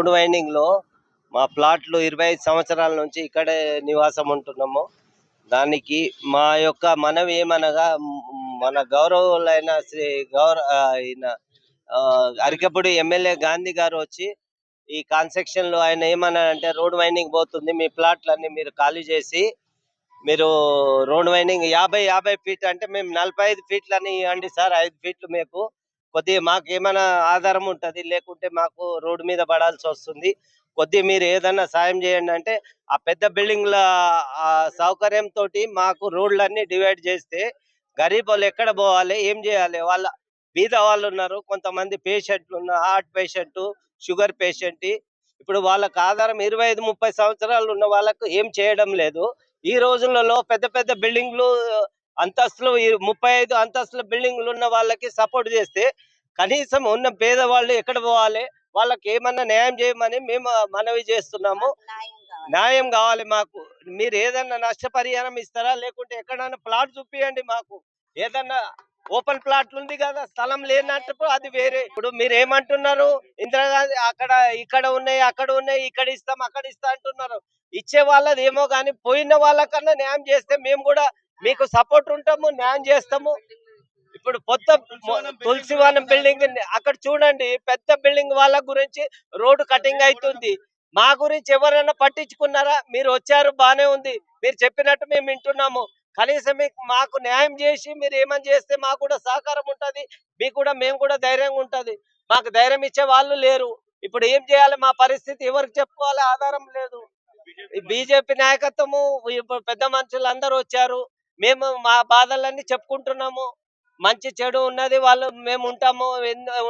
Road వైండింగ్లో మా ప్లాట్లు ఇరవై ఐదు సంవత్సరాల నుంచి ఇక్కడే నివాసం ఉంటున్నాము. దానికి మా యొక్క మనవి ఏమనగా మన గౌరవులైన శ్రీ గౌరవ ఆయన అరికపుడి ఆ, ఎమ్మెల్యే గాంధీ గారు వచ్చి ఈ కాన్స్ట్రక్షన్లో ఆయన ఏమన్నారంటే రోడ్ వైండింగ్ పోతుంది మీ ప్లాట్లన్నీ మీరు ఖాళీ చేసి మీరు రోడ్ వైండింగ్ యాభై యాభై ఫీట్ అంటే మేము నలభై ఐదు ఫీట్లని ఇవ్వండి సార్ ఐదు ఫీట్లు మీకు కొద్దిగా మాకు ఏమైనా ఆధారం ఉంటుంది లేకుంటే మాకు రోడ్డు మీద పడాల్సి వస్తుంది. కొద్దిగా మీరు ఏదైనా సాయం చేయండి అంటే ఆ పెద్ద బిల్డింగ్ల సౌకర్యంతో సౌకర్యం తోటి మాకు రోడ్లన్నీ డివైడ్ చేస్తే గరీబ్ వాళ్ళు ఎక్కడ పోవాలి ఏం చేయాలి? వాళ్ళ బీద వాళ్ళు ఉన్నారు కొంతమంది పేషెంట్లు ఉన్నారు హార్ట్ పేషెంట్ షుగర్ పేషెంట్. ఇప్పుడు వాళ్ళకి ఆధారం ఇరవై ఐదు ముప్పై సంవత్సరాలు ఉన్న వాళ్ళకు ఏం చేయడం లేదు. ఈ రోజులలో పెద్ద పెద్ద బిల్డింగ్లు అంతస్తులు ముప్పై ఐదు అంతస్తుల బిల్డింగ్లు ఉన్న వాళ్ళకి సపోర్ట్ చేస్తే కనీసం ఉన్న పేదవాళ్ళు ఎక్కడ పోవాలి? వాళ్ళకి ఏమన్నా న్యాయం చేయమని మేము మనవి చేస్తున్నాము. న్యాయం కావాలి మాకు. మీరు ఏదన్నా నష్టపరిహారం ఇస్తారా? లేకుంటే ఎక్కడన్నా ప్లాట్ చూపియండి మాకు. ఏదన్నా ఓపెన్ ప్లాట్లు ఉంది కదా స్థలం లేనట్టు అది వేరే. ఇప్పుడు మీరు ఏమంటున్నారు? ఇందిరాగాంధీ అక్కడ ఇక్కడ ఉన్నాయి అక్కడ ఉన్నాయి ఇక్కడ ఇస్తాం అక్కడ ఇస్తా అంటున్నారు. ఇచ్చే వాళ్ళది ఏమో కానీ పోయిన వాళ్ళకన్నా న్యాయం చేస్తే మేము కూడా మీకు సపోర్ట్ ఉంటాము న్యాయం చేస్తాము. ఇప్పుడు కొత్త తులసివనం బిల్డింగ్ అక్కడ చూడండి పెద్ద బిల్డింగ్ వాళ్ళ గురించి రోడ్డు కటింగ్ అవుతుంది మా గురించి ఎవరైనా పట్టించుకున్నారా? మీరు వచ్చారు బానే ఉంది. మీరు చెప్పినట్టు మేము వింటున్నాము. కనీసం మీకు మాకు న్యాయం చేసి మీరు ఏమని చేస్తే మాకు కూడా సహకారం ఉంటది మీకు కూడా మేము కూడా ధైర్యంగా ఉంటది. మాకు ధైర్యం ఇచ్చే వాళ్ళు లేరు. ఇప్పుడు ఏం చేయాలి? మా పరిస్థితి ఎవరికి చెప్పుకోవాలి? ఆధారం లేదు. బీజేపీ నాయకత్వము పెద్ద మనుషులు అందరూ వచ్చారు. మేము మా బాధలన్నీ చెప్పుకుంటున్నాము. మంచి చెడు ఉన్నది వాళ్ళు మేము ఉంటాము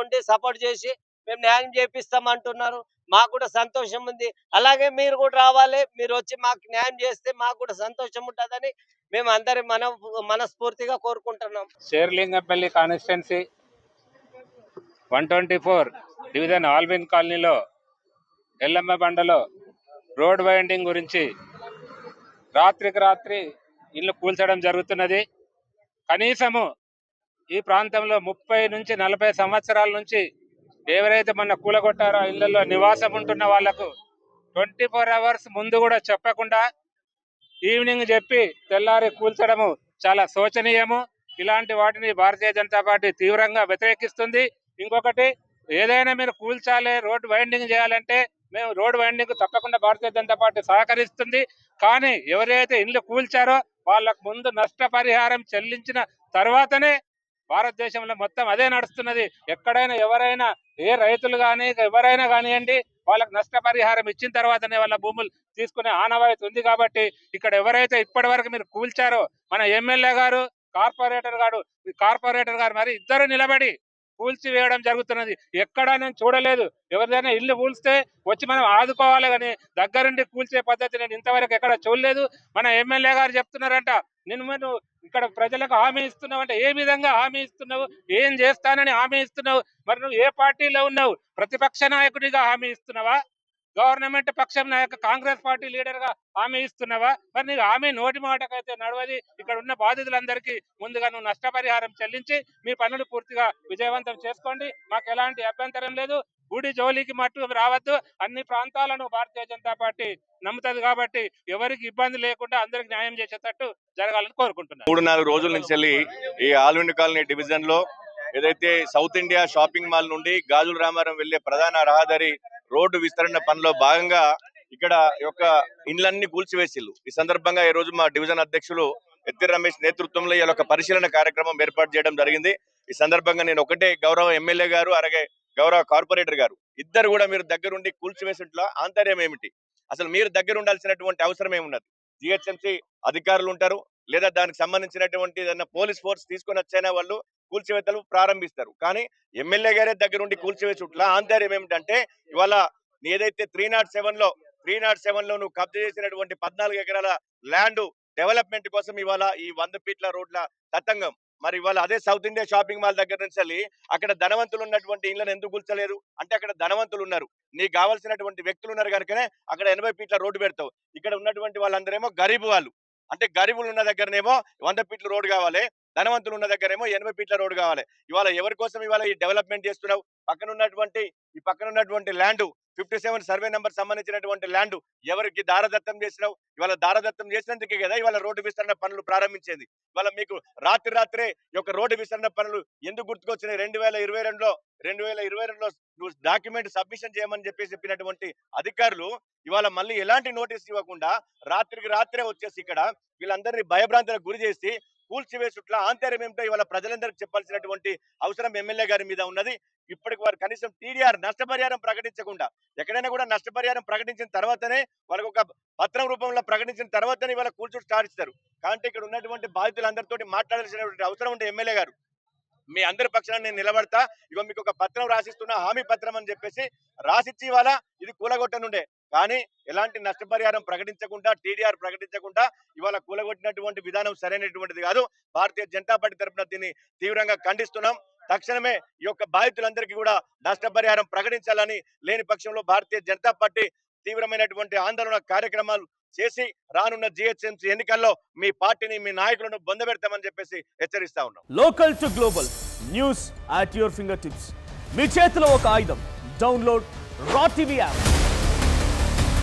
ఉండి సపోర్ట్ చేసి మేము న్యాయం చేపిస్తాం అంటున్నారు. మాకు కూడా సంతోషం ఉంది. అలాగే మీరు కూడా రావాలి. మీరు వచ్చి మాకు న్యాయం చేస్తే మాకు కూడా సంతోషం ఉంటుందని మేము అందరి మన మనస్ఫూర్తిగా కోరుకుంటున్నాం. Serilingampally constituency one twenty four division Alwyn కాలనీలో ఎల్లమ్మ బండలో రోడ్ వైండింగ్ గురించి రాత్రికి రాత్రి ఇల్లు కూల్చడం జరుగుతున్నది. కనీసము ఈ ప్రాంతంలో ముప్పై నుంచి నలభై సంవత్సరాల నుంచి ఎవరైతే మన కూలగొట్టారో ఇళ్ళలో నివాసం ఉంటున్న వాళ్ళకు ట్వంటీ ఫోర్ అవర్స్ ముందు కూడా చెప్పకుండా ఈవినింగ్ చెప్పి తెల్లారి కూల్చడము చాలా శోచనీయము. ఇలాంటి వాటిని భారతీయ జనతా పార్టీ తీవ్రంగా వ్యతిరేకిస్తుంది. ఇంకొకటి ఏదైనా మీరు కూల్చాలి రోడ్ వైండింగ్ చేయాలంటే మేము రోడ్ వైండింగ్ తప్పకుండా భారతీయ జనతా పార్టీ సహకరిస్తుంది. కానీ ఎవరైతే ఇల్లు కూల్చారో వాళ్ళకు ముందు నష్టపరిహారం చెల్లించిన తర్వాతనే భారతదేశంలో మొత్తం అదే నడుస్తున్నది. ఎక్కడైనా ఎవరైనా ఏ రైతులు కానీ ఎవరైనా కానివ్వండి వాళ్ళకి నష్టపరిహారం ఇచ్చిన తర్వాతనే వాళ్ళ భూములు తీసుకునే ఆనవాయితీ ఉంది కాబట్టి ఇక్కడ ఎవరైతే ఇప్పటి వరకు మీరు కూల్చారో మన ఎమ్మెల్యే గారు కార్పొరేటర్ గారు కార్పొరేటర్ గారు మరి ఇద్దరు నిలబడి కూల్చివేయడం జరుగుతున్నది. ఎక్కడా నేను చూడలేదు. ఎవరిదైనా ఇల్లు కూల్స్తే వచ్చి మనం ఆదుకోవాలి కానీ దగ్గరుండి కూల్చే పద్ధతి నేను ఇంతవరకు ఎక్కడ చూడలేదు. మన ఎమ్మెల్యే గారు చెప్తున్నారంట నేను నువ్వు ఇక్కడ ప్రజలకు హామీ ఇస్తున్నావు అంటే ఏ విధంగా హామీ ఇస్తున్నావు? ఏం చేస్తానని హామీ ఇస్తున్నావు? మరి నువ్వు ఏ పార్టీలో ఉన్నావు? ప్రతిపక్ష నాయకుడిగా హామీ ఇస్తున్నావా? గవర్నమెంట్ పక్షం నా యొక్క కాంగ్రెస్ పార్టీ లీడర్గా హామీ ఇస్తున్నావా? మరి నీకు హామీ నోటి మాటకైతే నడవది. ఇక్కడ ఉన్న బాధితులందరికీ ముందుగా నువ్వు నష్టపరిహారం చెల్లించి మీ పనులు పూర్తిగా విజయవంతం చేసుకోండి. మాకు ఎలాంటి అభ్యంతరం లేదు. గుడి జోలికి మట్టు రావద్దు. అన్ని ప్రాంతాలను భారతీయ జనతా పార్టీ నమ్ముతుంది కాబట్టి ఎవరికి ఇబ్బంది లేకుండా అందరికి న్యాయం చేసేటట్టు జరగాలని కోరుకుంటున్నాను. మూడు నాలుగు రోజుల నుంచి వెళ్ళి ఈ ఆల్విండ్ కాలనీ డివిజన్లో ఏదైతే సౌత్ ఇండియా షాపింగ్ మాల్ నుండి గాజుల రామారం వెళ్ళే ప్రధాన రహదారి రోడ్డు విస్తరణ పనిలో భాగంగా ఇక్కడ యొక్క ఇండ్లన్నీ కూల్చివేసిల్లు ఈ సందర్భంగా ఈ రోజు మా డివిజన్ అధ్యక్షులు ఎత్తి రమేష్ నేతృత్వంలో ఇలా ఒక పరిశీలన కార్యక్రమం ఏర్పాటు చేయడం జరిగింది. ఈ సందర్భంగా నేను ఒకటే గౌరవ ఎమ్మెల్యే గారు అలాగే గౌరవ కార్పొరేటర్ గారు ఇద్దరు కూడా మీరు దగ్గరుండి కూల్చివేసినట్ల ఆంతర్యం ఏమిటి? అసలు మీరు దగ్గర ఉండాల్సినటువంటి అవసరం ఏమున్నది? జిహెచ్ఎంసీ అధికారులు ఉంటారు లేదా దానికి సంబంధించినటువంటి ఏదైనా పోలీస్ ఫోర్స్ తీసుకొని వచ్చైనా వాళ్ళు? కూల్చివేతలు ప్రారంభిస్తారు. కానీ ఎమ్మెల్యే గారే దగ్గరుండి కూల్చివేసుట్లా ఆంతర్యం ఏమిటంటే ఇవాళ ఏదైతే త్రీ నాట్ సెవెన్లో త్రీ నాట్ సెవెన్లో నువ్వు కబ్జా చేసినటువంటి పద్నాలుగు ఎకరాల ల్యాండ్ డెవలప్మెంట్ కోసం ఇవాళ ఈ వంద ఫీట్ల రోడ్ల తతంగం. మరి ఇవాళ అదే సౌత్ ఇండియా షాపింగ్ మాల్ దగ్గర నుంచి అక్కడ ధనవంతులు ఉన్నటువంటి ఇళ్ళను ఎందుకు కూల్చలేదు అంటే అక్కడ ధనవంతులు ఉన్నారు నీకు కావాల్సినటువంటి వ్యక్తులు ఉన్నారు కనుకనే అక్కడ ఎనభై ఫీట్ల రోడ్డు పెడతావు. ఇక్కడ ఉన్నటువంటి వాళ్ళందరేమో గరీబ్ వాళ్ళు. అంటే గరీబులు ఉన్న దగ్గరనేమో వంద ఫీట్ల రోడ్డు కావాలి. ధనవంతులు ఉన్న దగ్గరేమో ఎనభై ఫీట్ల రోడ్డు కావాలి. ఇవాళ ఎవరి కోసం ఇవాళ ఈ డెవలప్మెంట్ చేస్తున్నావు? పక్కన ఉన్నటువంటి ఈ పక్కన ఉన్నటువంటి land fifty seven survey number సంబంధించినటువంటి ల్యాండ్ ఎవరికి దారదత్తం చేసినావు ఇవాళ దారదత్తం చేసినందుకే కదా ఇవాళ రోడ్డు విస్తరణ పనులు ప్రారంభించేది. ఇవాళ మీకు రాత్రి రాత్రే ఈ యొక్క రోడ్డు విస్తరణ పనులు ఎందుకు గుర్తుకొచ్చినాయి? రెండు వేల ఇరవై రెండులో రెండు వేల ఇరవై రెండులో నువ్వు డాక్యుమెంట్ సబ్మిషన్ చేయమని చెప్పేసి చెప్పినటువంటి అధికారులు ఇవాళ మళ్ళీ ఎలాంటి నోటీస్ ఇవ్వకుండా రాత్రికి రాత్రే వచ్చేసి ఇక్కడ వీళ్ళందరినీ భయభ్రాంతులకు గురి చేసి కూల్చివేసుట్ల ఆంతర్యం ఏమిటో ఇవాళ ప్రజలందరికీ చెప్పాల్సినటువంటి అవసరం ఎమ్మెల్యే గారి మీద ఉన్నది. ఇప్పటికి వారు కనీసం టీడీఆర్ నష్టపరిహారం ప్రకటించకుండా ఎక్కడైనా కూడా నష్టపరిహారం ప్రకటించిన తర్వాతనే వాళ్ళకు ఒక పత్రం రూపంలో ప్రకటించిన తర్వాతనే ఇవాళ కూల్చుడు స్టార్ట్ ఇస్తారు కాబట్టి ఇక్కడ ఉన్నటువంటి బాధితులందరితో మాట్లాడాల్సినటువంటి అవసరం ఉంటే ఎమ్మెల్యే గారు. మీ అందరి పక్షాన్ని నేను నిలబడతా. ఇగో మీకు ఒక పత్రం రాసిస్తున్నా హామీ పత్రం అని చెప్పేసి రాసిచ్చి ఇవాళ ఇది కూలగొట్టనుండే. కానీ ఎలాంటి నష్టపరిహారం ప్రకటించకుండా టీడీఆర్ ప్రకటించకుండా ఇవాళ కూలగొట్టినటువంటి విధానం సరైనటువంటిది కాదు. భారతీయ జనతా పార్టీ తరఫున దీన్ని తీవ్రంగా ఖండిస్తున్నాం. తక్షణమే ఈ యొక్క బాధితులందరికీ కూడా నష్టపరిహారం ప్రకటించాలని లేని పక్షంలో భారతీయ జనతా పార్టీ తీవ్రమైనటువంటి ఆందోళన కార్యక్రమాలు చేసి రానున్న జిహెచ్ఎంసీ ఎన్నికల్లో మీ పార్టీని మీ నాయకులను బొందబెడతామని చెప్పేసి హెచ్చరిస్తా ఉన్నాం. Local to global news at your finger tips మీ చేతిలో ఒక ఆయుధం. Download raw TV app